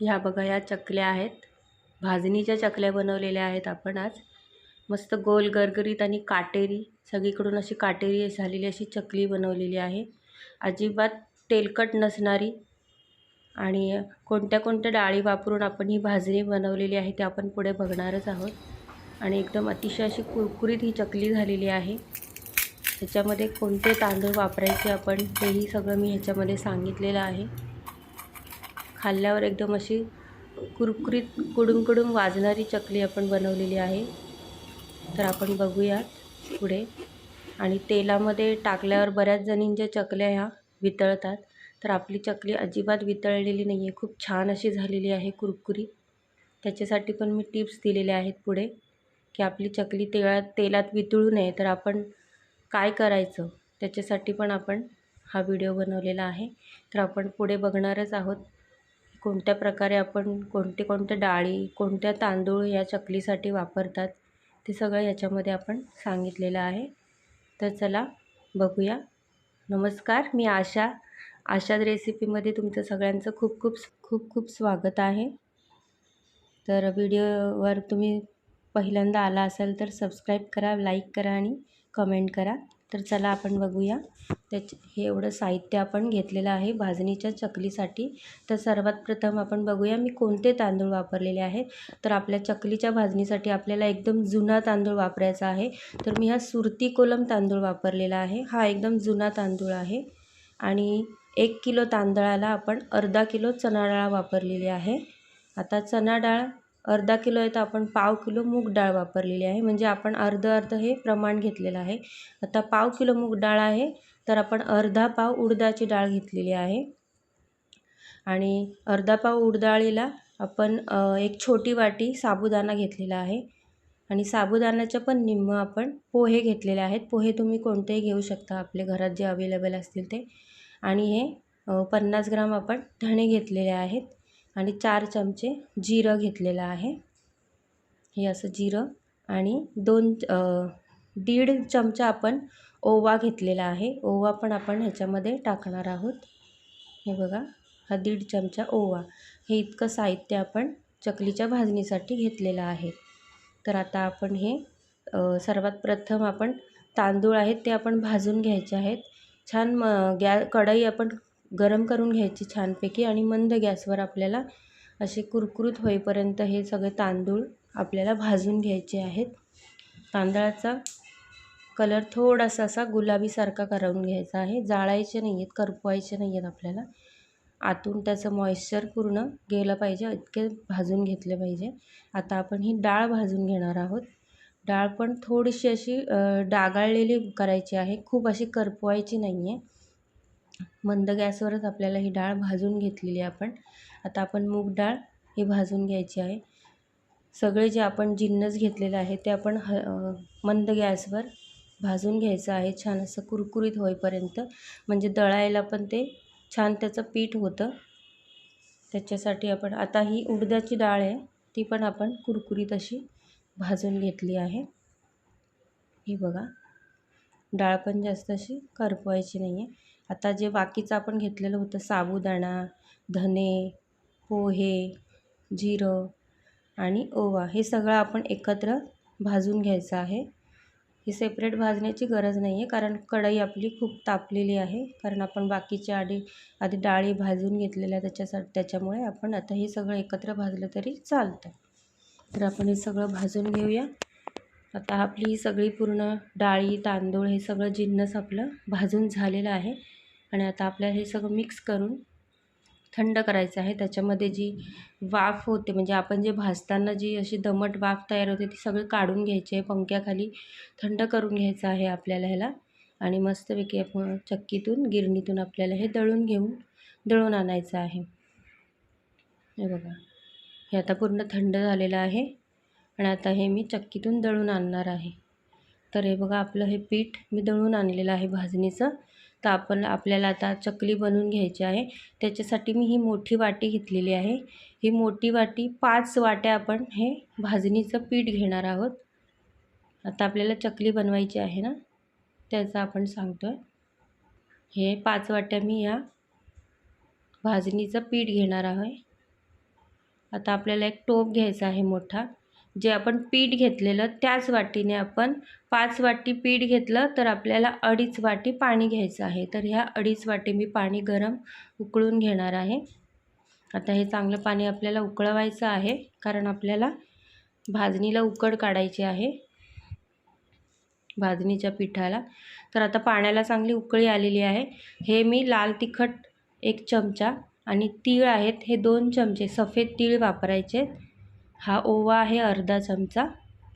ह्या बघा ह्या चकल्या आहेत. भाजणीच्या चकल्या बनवलेल्या आहेत आपण आज. मस्त गोल गरगरीत आणि काटेरी सगळीकडून अशी काटेरी झालेली अशी चकली बनवलेली आहे. अजिबात तेलकट नसणारी आणि कोणत्या कोणत्या डाळी वापरून आपण ही भाजणी बनवलेली आहे ते आपण पुढे बघणारच आहोत. आणि एकदम अतिशय अशी कुरकुरीत ही चकली झालेली आहे. त्याच्यामध्ये कोणते तांदूळ वापरायचे आपण तेही सगळं मी ह्याच्यामध्ये सांगितलेलं आहे. खाल्ल्यावर एकदम अशी कुरकुरीत कुडून कुडून वाजणारी चकली आपण बनवलेली आहे. तर आपण बघूयात पुढे. आणि तेलामध्ये टाकल्यावर बऱ्याच जणींच्या चकल्या ह्या वितळतात. तर आपली चकली अजिबात वितळलेली नाही आहे खूप छान अशी झालेली आहे कुरकुरीत त्याच्यासाठी पण मी टिप्स दिलेल्या आहेत पुढे की आपली चकली तेळात तेलात वितळू नये. तर आपण काय करायचं? त्याच्यासाठी पण आपण हा व्हिडिओ बनवलेला आहे. तर आपण पुढे बघणारच आहोत. कोणत्या प्रकारे आपण कोणते कोणते डाळी कोणत्या तांदूळ या चकलीसाठी वापरतात ते सगळं याच्यामध्ये आपण सांगितलेलं आहे. तर चला बघूया. नमस्कार मी आशा. आशाद रेसिपीमध्ये तुमचं सगळ्यांचं खूप खूप खूप खूप स्वागत आहे. तर व्हिडिओवर तुम्ही पहिल्यांदा आला असाल तर सबस्क्राईब करा लाईक करा आणि कमेंट करा. तर चला आपण बघूया. त्याचे हे एवढं साहित्य आपण घेतलेलं आहे भाजणीच्या चकलीसाठी. तर सर्वात प्रथम आपण बघूया मी कोणते तांदूळ वापरलेले आहेत? तर आपल्या चकलीच्या भाजणीसाठी आपल्याला एकदम जुना तांदूळ वापरायचा आहे. तर मी हा सुरती कोलम तांदूळ वापरलेला आहे. हा एकदम जुना तांदूळ आहे. आणि एक किलो तांदळाला आपण अर्धा किलो चणा डाळ वापरलेली आहे. आता चणा डाळ अर्धा किलो आहे तर आपण पाव किलो मूग डाळ वापरलेली आहे. म्हणजे आपण अर्धं अर्धं हे प्रमाण घेतलेलं आहे. आता पाव किलो मूग डाळ आहे तर आपण अर्धा पाव उडदाची डाळ घेतलेली आहे. आणि अर्धा पाव उडदाळीला आपण एक छोटी वाटी साबुदाणा घेतलेला आहे. आणि साबुदाण्याच्या पण निम्म आपण पोहे घेतलेले आहेत. पोहे तुम्ही कोणतेही घेऊ शकता. आपल्या घरात जे अवेलेबल असतील ते. आणि हे पन्नास ग्राम आपण धणे घेतलेले आहेत. आणि चार चमचे जिरं घेतलेलं आहे. हे असं जिरं आणि दोन दीड चमचा आपण ओवा घेतलेला आहे. ओवा पण आपण ह्याच्यामध्ये टाकणार आहोत. हे बघा हा दीड चमचा ओवा. हे इतकं साहित्य आपण चकलीच्या भाजणीसाठी घेतलेलं आहे. तर आता आपण हे सर्वात प्रथम आपण तांदूळ आहेत ते आपण भाजून घ्यायचे आहेत. छान म गॅ कढई आपण गरम करून घ्यायची छानपैकी आणि मंद गॅसवर आपल्याला असे कुरकुरीत होईपर्यंत हे सगळे तांदूळ आपल्याला भाजून घ्यायचे आहेत. तांदळाचा कलर थोडासा असा गुलाबीसारखा करून घ्यायचा आहे. जाळायचे नाही आहेत करपवायचे नाही आहेत आपल्याला. आतून त्याचं मॉइश्चर पूर्ण गेलं पाहिजे इतके भाजून घेतले पाहिजे. आता आपण ही डाळ भाजून घेणार आहोत. डाळ पण थोडीशी अशी डागाळलेली करायची आहे. खूप अशी करपवायची नाही आहे मंद गॅसवरच आपल्याला ही डाळ भाजून घेतलेली आपण. आता आपण मूग डाळ ही भाजून घ्यायची आहे. सगळे जे आपण जिन्नस घेतलेलं आहे ते आपण ह मंद गॅसवर भाजून घ्यायचं आहे. छान असं कुरकुरीत होईपर्यंत. म्हणजे दळायला पण ते छान त्याचं पीठ होतं. त्याच्यासाठी आपण आता ही उडदाची डाळ आहे ती पण आपण कुरकुरीत अशी भाजून घेतली आहे. ही बघा. डाळ पण जास्त अशी करपवायची नाही आहे आता जे बाकीचं आपण घेतलेलं होतं साबुदाणा धने पोहे जिरं आणि ओवा हे सगळं आपण एकत्र भाजून घ्यायचं आहे. हे सेपरेट भाजण्याची गरज नाही आहे कारण कढई आपली खूप तापलेली आहे. कारण आपण बाकीच्या आधी आधी डाळी भाजून घेतलेल्या त्याच्यासाठी त्याच्यामुळे आपण आता हे सगळं एकत्र भाजलं तरी चालतं. तर आपण हे सगळं भाजून घेऊया. आता आपली ही सगळी पूर्ण डाळी तांदूळ हे सगळं जिन्नस आपलं भाजून झालेलं आहे. आणि आता आपल्याला हे सगळं मिक्स करून थंड करायचं आहे. त्याच्यामध्ये जी वाफ होते म्हणजे आपण जे भाजताना जी अशी दमट वाफ तयार होते ती सगळी काढून घ्यायची आहे. पंख्याखाली थंड करून घ्यायचं आहे आपल्याला ह्याला. आणि मस्तपैकी आपण चक्कीतून गिरणीतून आपल्याला हे दळून घेऊन दळून आणायचं आहे. हे बघा. हे आता पूर्ण थंड झालेलं आहे. आणि आता हे मी चक्कीतून दळून आणणार आहे. तर हे बघा आपलं हे पीठ मी दळून आणलेलं आहे भाजणीचं. तर आपण आपल्याला आता चकली बनवून घ्यायची आहे. त्याच्यासाठी मी ही मोठी वाटी घेतलेली आहे. ही मोठी वाटी पाच वाट्या आपण हे भाजणीचं पीठ घेणार आहोत. आता आपल्याला चकली बनवायची आहे ना त्याचं आपण सांगतो आहे हे पाच वाट्या मी या भाजणीचं पीठ घेणार आहे. आता आपल्याला एक टोप घ्यायचा आहे मोठा. जे आपण पीठ घेतलेलं त्याच वाटीने आपण पाच वाटी पीठ घेतलं तर आपल्याला अडीच वाटी पाणी घ्यायचं आहे. तर ह्या अडीच वाटी मी पाणी गरम उकळून घेणार आहे. आता हे चांगलं पाणी आपल्याला उकळवायचं आहे कारण आपल्याला भाजणीला उकड काढायची आहे भाजणीच्या पिठाला. तर आता पाण्याला चांगली उकळी आलेली आहे. हे मी लाल तिखट एक चमचा आणि तीळ आहेत हे दोन चमचे सफेद तीळ वापरायचे हा ओवा आहे अर्धा चमचा.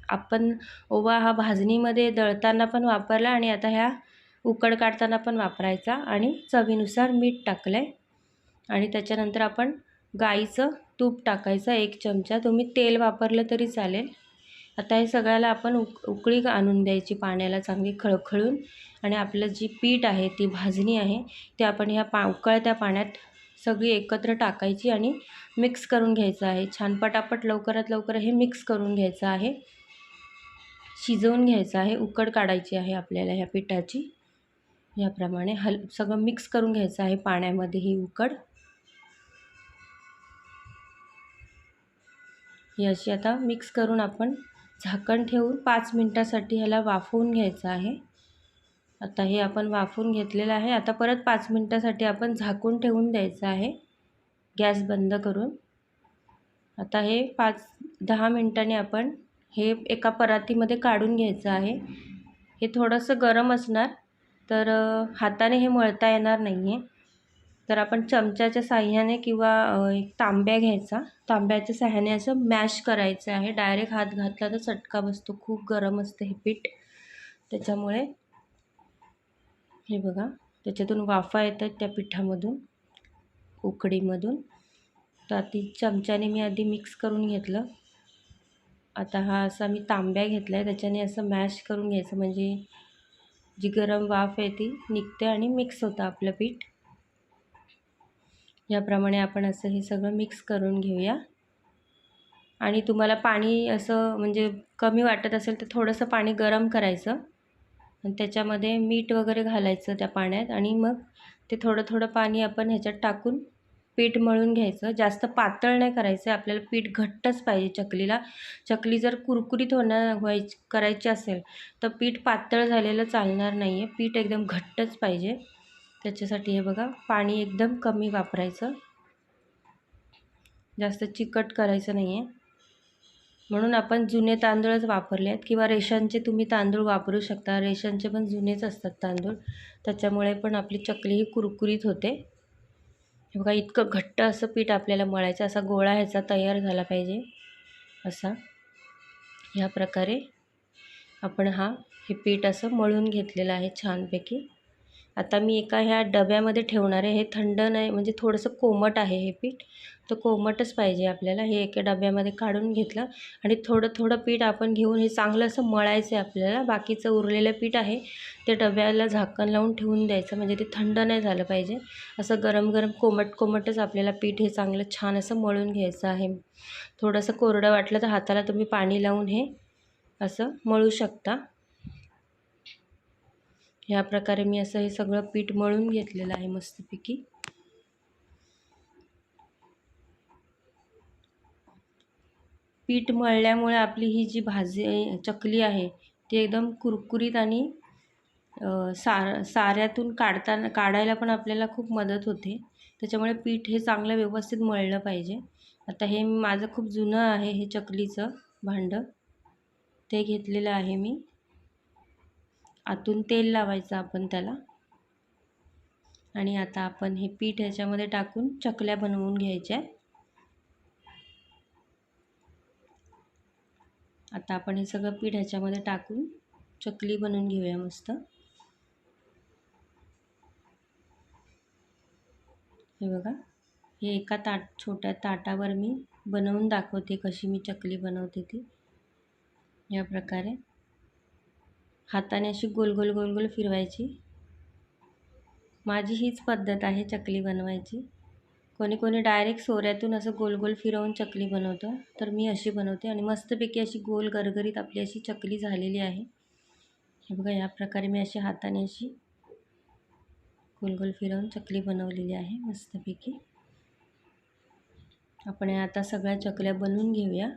आपण ओवा हा भाजणीमध्ये दळताना पण वापरला आणि आता ह्या उकड काढताना पण वापरायचा आणि चवीनुसार मीठ टाकलं आहे आणि त्याच्यानंतर आपण गाईचं तूप टाकायचं एक चमचा. तुम्ही तेल वापरलं तरी चालेल. आता हे सगळ्याला आपण उक उकळी आणून द्यायची पाण्याला चांगली खळखळून. आणि आपलं जी पीठ आहे ती भाजणी आहे ते आपण ह्या पा उकळत्या पाण्यात सगळी एकत्र टाकायची आणि मिक्स करून घ्यायचं आहे. छान पटापट लवकरात लवकर हे मिक्स करून घ्यायचं आहे. शिजवून घ्यायचं आहे. उकड काढायची आहे आपल्याला ह्या पिठाची. याप्रमाणे हल सगळं मिक्स करून घ्यायचं आहे पाण्यामध्ये ही उकड. ही अशी आता मिक्स करून आपण झाकण ठेवून पाच मिनटासाठी ह्याला वाफवून घ्यायचं आहे. आता हे आपण वाफवून घेतलेलं आहे. आता परत पाच मिनटासाठी आपण झाकून ठेवून द्यायचं आहे. गॅस बंद करून. आता हे पाच दहा मिनटाने आपण हे एका परातीमध्ये काढून घ्यायचं आहे. हे थोडंसं गरम असणार तर हाताने हे मळता येणार नाही आहे तर आपण चमच्याच्या साह्याने किंवा एक तांब्या घ्यायचा. तांब्याच्या साह्याने असं मॅश करायचं आहे. डायरेक्ट हात घातला तर चटका बसतो. खूप गरम असतं हे पीठ. त्याच्यामुळे हे बघा त्याच्यातून वाफा येतात त्या पिठामधून उकडीमधून. तर ती चमच्याने मी आधी मिक्स करून घेतलं. आता हा असा मी तांब्या घेतला आहे त्याच्याने असं मॅश करून घ्यायचं. म्हणजे जी गरम वाफ आहे ती निघते आणि मिक्स होतं आपलं पीठ. याप्रमाणे आपण असं हे सगळं मिक्स करून घेऊया. आणि तुम्हाला पाणी असं म्हणजे कमी वाटत असेल तर थोडंसं पाणी गरम करायचं. आणि त्याच्यामध्ये मीठ वगैरे घालायचं त्या पाण्यात आणि मग ते थोडं थोडं पाणी आपण ह्याच्यात टाकून पीठ मळून घ्यायचं. जास्त पातळ नाही करायचं आपल्याला पीठ घट्टच पाहिजे चकलीला. चकली जर कुरकुरीत होणार व्हायची करायची असेल तर पीठ पातळ झालेलं चालणार नाही आहे पीठ एकदम घट्टच पाहिजे. त्याच्यासाठी हे बघा पाणी एकदम कमी वापरायचं. जास्त चिकट करायचं नाही आहे म्हणून आपण जुने तांदूळच वापरले आहेत किंवा रेशनचे तुम्ही तांदूळ वापरू शकता. रेशनचे पण जुनेच असतात तांदूळ. त्याच्यामुळे पण आपली चकली ही कुरकुरीत होते. हे बघा इतकं घट्ट असं पीठ आपल्याला मळायचं असा गोळा ह्याचा तयार झाला पाहिजे. असा. ह्या प्रकारे आपण हा हे पीठ असं मळून घेतलेलं आहे छानपैकी. आता मी एका ह्या डब्यामध्ये ठेवणार आहे. हे थंड नाही म्हणजे थोडंसं कोमट आहे हे पीठ. तर कोमटच पाहिजे आपल्याला. हे एका डब्यामध्ये काढून घेतलं आणि थोडं थोडं पीठ आपण घेऊन हे चांगलं असं मळायचं आहे आपल्याला. बाकीचं उरलेलं पीठ आहे ते डब्याला झाकण लावून ठेवून द्यायचं म्हणजे ते थंड नाही झालं पाहिजे. असं गरम गरम कोमट कोमटच आपल्याला पीठ हे चांगलं छान असं मळून घ्यायचं आहे. थोडंसं कोरडं वाटलं तर हाताला तुम्ही पाणी लावून हे असं मळू शकता. ह्या प्रकारे मी असं हे सगळं पीठ मळून घेतलेलं आहे मस्तपैकी. पीठ मळल्यामुळे आपली ही जी भाजी चकली आहे ती एकदम कुरकुरीत आणि सार साऱ्यातून काढताना काढायला पण आपल्याला खूप मदत होते. त्याच्यामुळे पीठ हे चांगलं व्यवस्थित मळलं पाहिजे. आता हे माझं खूप जुनं आहे हे चकलीचं भांडं. ते घेतलेलं आहे मी. आतून तेल लावायचं आपण त्याला. आणि आता आपण हे पीठ ह्याच्यामध्ये टाकून चकल्या बनवून घ्यायच्या आता आपण हे सगळं पीठ ह्याच्यामध्ये टाकून चकली बनवून घेऊया मस्त. हे बघा हे एका ताट छोट्या ताटावर मी बनवून दाखवते कशी मी चकली बनवते ती. या प्रकारे. हाताने अशी गोल गोल गोल गोल फिरवायची. माझी हीच पद्धत आहे चकली बनवायची. कोणी कोणी डायरेक्ट सोऱ्यातून असं गोल गोल फिरवून चकली बनवतं. तर मी अशी बनवते आणि मस्तपैकी अशी गोल गरगरीत आपली अशी चकली झालेली आहे. हे बघा या प्रकारे मी अशी हाताने अशी गोल गोल फिरवून चकली बनवलेली आहे मस्तपैकी. आपण आता सगळ्या चकल्या बनवून घेऊया.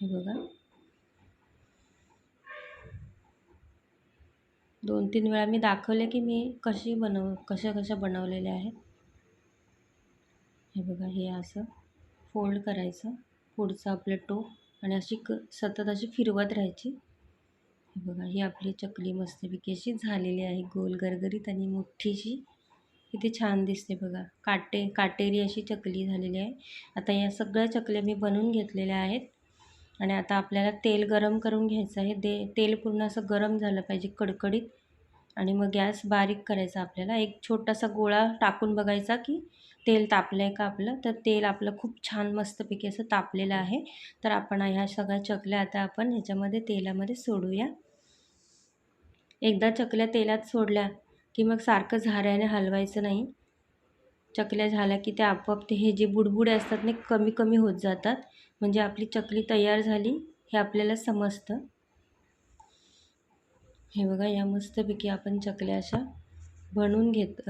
हे बघा. दोन तीन वेळा मी दाखवले की मी कशी बनव कशा कशा बनवलेल्या आहेत. हे बघा हे असं फोल्ड करायचं. पुढचं आपलं टोक आणि अशी क सतत अशी फिरवत राहायची. हे बघा ही आपली चकली मस्तपैकी अशी झालेली आहे गोल गरगरीत आणि मोठीशी. किती छान दिसते बघा. काटे काटेरी अशी चकली झालेली आहे. आता या सगळ्या चकल्या मी बनवून घेतलेल्या आहेत. आणि आता आपल्याला तेल गरम करून घ्यायचं आहे. दे तेल पूर्ण असं गरम झालं पाहिजे कडकडीत. आणि मग गॅस बारीक करायचा आपल्याला. एक छोटासा गोळा टाकून बघायचा की तेल तापलं आहे का आपलं. तर तेल आपलं खूप छान मस्तपैकी असं तापलेलं आहे. तर आपण ह्या सगळ्या चकल्या आता आपण ह्याच्यामध्ये तेलामध्ये सोडूया. एकदा चकल्या तेलात सोडल्या की मग सारखं झाऱ्याने हलवायचं नाही. चकल्या झाल्या की त्या आपोआप ते हे जे बुडबुडे असतात ना कमी कमी होत जातात. म्हणजे आपली चकली तयार झाली हे आपल्याला समजतं. हे बघा या मस्तपैकी आपण चकल्या अशा बनवून घेत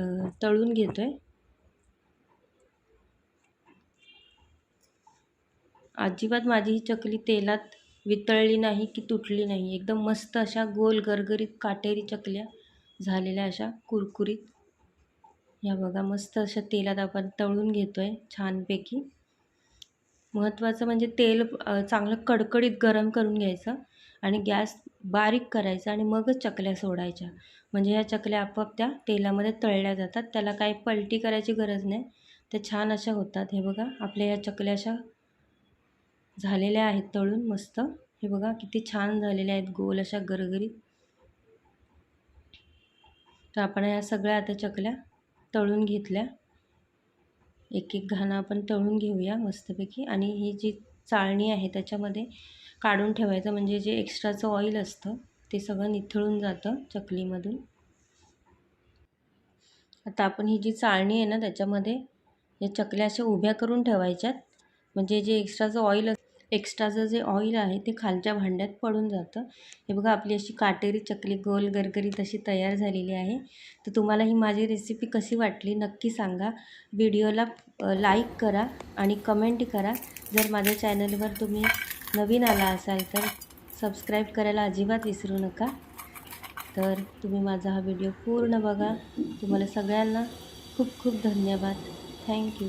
तळून घेतो आहे अजिबात माझी ही चकली तेलात वितळली नाही की तुटली नाही. एकदम मस्त अशा गोल गरगरीत काटेरी चकल्या झालेल्या अशा कुरकुरीत ह्या बघा मस्त अशा तेलात आपण तळून घेतो आहे छानपैकी. महत्त्वाचं म्हणजे तेल चांगलं कडकडीत गरम करून घ्यायचं आणि गॅस बारीक करायचा आणि मगच चकल्या सोडायच्या. म्हणजे ह्या चकल्या आपोआप त्या तेलामध्ये तळल्या जातात. त्याला काही पलटी करायची गरज नाही. त्या छान अशा होतात. हे बघा आपल्या या चकल्या अशा झालेल्या आहेत तळून मस्त. हे बघा किती छान झालेल्या आहेत. गोल अशा गरगरीत. तर आपण या सगळ्या आता चकल्या तळून घेतल्या. एक एक घाणं आपण तळून घेऊया मस्तपैकी. आणि ही जी चाळणी आहे त्याच्यामध्ये काढून ठेवायचं म्हणजे जे एक्स्ट्राचं ऑइल असतं ते सगळं निथळून जातं चकलीमधून. आता आपण ही जी चाळणी आहे ना त्याच्यामध्ये या चकल्या अशा उभ्या करून ठेवायच्यात. म्हणजे जे एक्स्ट्राचं ऑइल एक्स्ट्राचं जे ऑइल आहे ते खालच्या भांड्यात पडून जातं. हे बघा आपली अशी काटेरी चकली गोल गरगरीत अशी तयार झालेली आहे. तर तुम्हाला ही माझी रेसिपी कशी वाटली नक्की सांगा. व्हिडिओला लाईक करा आणि कमेंट करा. जर माझ्या चॅनलवर तुम्ही नवीन आला असाल तर सबस्क्राईब करायला अजिबात विसरू नका. तर तुम्ही माझा हा व्हिडिओ पूर्ण बघा. तुम्हाला सगळ्यांना खूप खूप धन्यवाद. थँक्यू